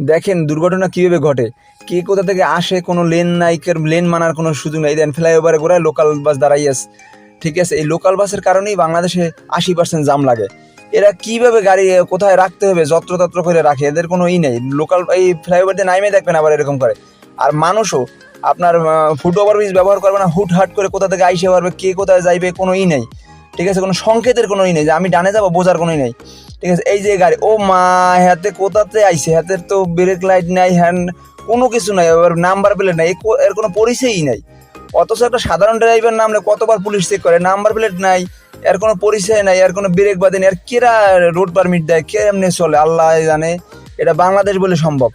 দেখেন দুর্ঘটনা কীভাবে ঘটে? কে কোথা থেকে আসে, কোনো লেন নাই লেন মানার কোনো সুযোগ নেই। দেন ফ্লাইওভারে গোড়ায় লোকাল বাস দাঁড়াই আছে ঠিক আছে, এই লোকাল বাসের কারণেই বাংলাদেশে আশি পার্সেন্ট জাম লাগে। এরা কীভাবে গাড়ি কোথায় রাখতে হবে, যত্রতত্র করে রাখে, এদের কোনো ই নেই। লোকাল এই ফ্লাইওভার দিয়ে নাইমে দেখবেন আবার এরকম করে। আর মানুষও আপনার ফুট ওভার ব্রিজ ব্যবহার করবে না হুট হাট করে কোথা থেকে আইসে পারবে, কে কোথায় যাইবে, কোনো ই নেই। ঠিক আছে, কোনো সংকেতের কোনো ই নেই যে আমি ডানে যাব, বোঝার কোনো ই নেই। ঠিক আছে, এই যে গাড়ি, ও মা, হাতে কোথাতে আইছে? হাতের তো ব্রেক লাইট নাই হ্যান্ড কোনো কিছু নাই, এবার নাম্বার প্লেট নাই এর কোনো পরিচয়ই নাই। অথচ একটা সাধারণ ড্রাইভার নামলে কতবার পুলিশ চেক করে নাম্বার প্লেট নাই, এর কোনো পরিচয় নাই, এর কোনো ব্রেক বাদে নেই আর কেরা রোড পারমিট দেয় কে এমনি চলে, আল্লাহ জানে, এটা বাংলাদেশ বলে সম্ভব।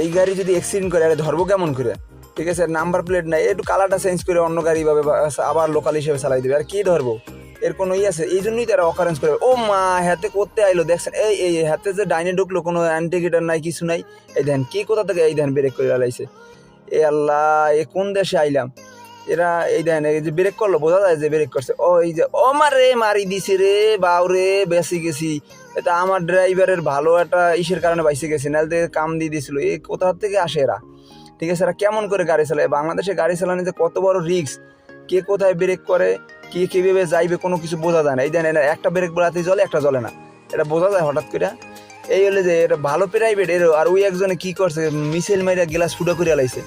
এই গাড়ি যদি অ্যাক্সিডেন্ট করে আরে ধরবো কেমন করে? ঠিক আছে নাম্বার প্লেট নাই, একটু কালারটা চেঞ্জ করে অন্য গাড়ি ভাবে আবার লোকাল হিসেবে চালাই দেবে, আর কি ধরবো? এর কোনো ই আছে এই জন্যই তারা অকারেন্স করে। ও মা, হাতে করতে আইলো, দেখছেন? এই এই হাতে যে ডাইনে ঢুকলো, কোনো অ্যান্টিগেটার নাই, কিছু নাই। এই দেন, কি কোথা থেকে এই দেন ব্রেক করে লাইছে এ আল্লাহ, এ কোন দেশে আইলাম? এরা, এই দেন, এই যে ব্রেক করল, বোঝা যায় যে ব্রেক করছে। ও, এই যে, ও মারে মারি দিছে রে, বাউ রে বেশি গেছি। এটা আমার ড্রাইভারের ভালো একটা ইসের কারণে বাইসে গেছে, নাহলে কাম দিয়ে দিয়েছিল। এই কোথা থেকে আসে এরা? ঠিক আছে, এরা কেমন করে গাড়ি চালায়? বাংলাদেশে গাড়ি চালানো যে কত বড় রিস্ক কে কোথায় ব্রেক করে? কে কীভাবে যাইবে কোনো কিছু বোঝা যায় না। এই দেন একটা ব্রেক বোলাতে জলে, একটা জলে না। এটা বোঝা যায় হঠাৎ করে এই হলে যে, এটা ভালো প্রাইভেট এর আর ওই একজনে কি করছে মিছিল মাইরা গ্লাস ফুটো করে লাইছে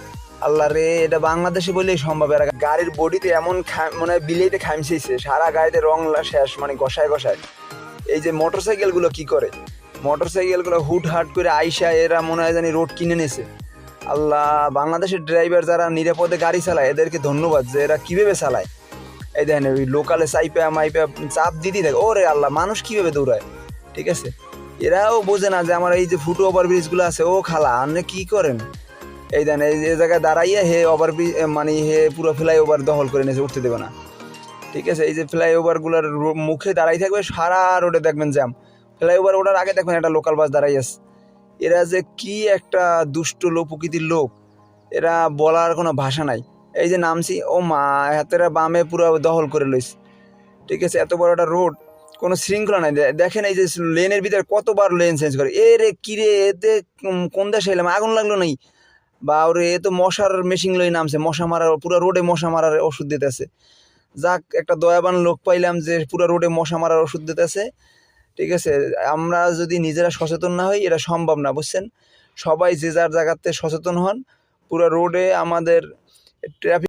আল্লাহ রে, এটা বাংলাদেশে বলেই সম্ভব। এরা গাড়ির বডিতে এমন মানে বিলেতে খামছেছে সারা গাড়িতে রং শেষ মানে গসায় গসায় এই যে মোটর সাইকেলগুলো কি করে? মোটর সাইকেলগুলো হুট হাট করে আইসা এরা মনে হয় জানি রোড কিনে নিয়েছে আল্লাহ, বাংলাদেশের ড্রাইভার যারা নিরাপদে গাড়ি চালায়, এদেরকে ধন্যবাদ যে এরা কীভাবে চালায়। এই দেখেন ওই লোকালে চাইপা মাইপা চাপ দিতেই থাকে। ওরে আল্লাহ, মানুষ কীভাবে দৌড়ায়? ঠিক আছে? এরাও বোঝে না যে আমার এই যে ফুটো ওভার ব্রিজগুলো আছে, ও খালা, আপনি কি করেন? এই দেন, এই যে জায়গায় দাঁড়াইয়া হে ওভার ব্রিজ মানে হে পুরো ফ্লাই ওভার দখল করে নিয়েছে, উঠতে দেবে না। ঠিক আছে? এই যে ফ্লাই ওভারগুলোর মুখে দাঁড়াই থাকবে, সারা রোডে দেখবেন জ্যাম। ফ্লাই ওভার ওঠার আগে দেখবেন একটা লোকাল বাস দাঁড়াই আছে। এরা যে কি একটা দুষ্ট লোক প্রকৃতির লোক। এরা বলার কোনো ভাষা নাই। এই যে নামছি, ও মা, হাতেরা বামে পুরো দখল করে লইছে। ঠিক আছে, এত বড় একটা রোড, কোনো শৃঙ্খলা নাই। দেখেন এই যে লেনের ভিতরে কতবার লেন চেঞ্জ করে। এ রে কি রে, এতে কোন- কোন দেশে এলাম? আগুন লাগল নাই বা ওরে এ তো মশার মেশিন লই নামছে। মশা মারার, পুরো রোডে মশা মারার ওষুধ দিতেছে। যাক, একটা দয়াবান লোক পাইলাম যে পুরো রোডে মশা মারার ওষুধ দিতেছে। ঠিক আছে, আমরা যদি নিজেরা সচেতন না হই, এটা সম্ভব না, বুঝছেন? সবাই যে যার জায়গাতে সচেতন হন, পুরো রোডে আমাদের ট্রাফিক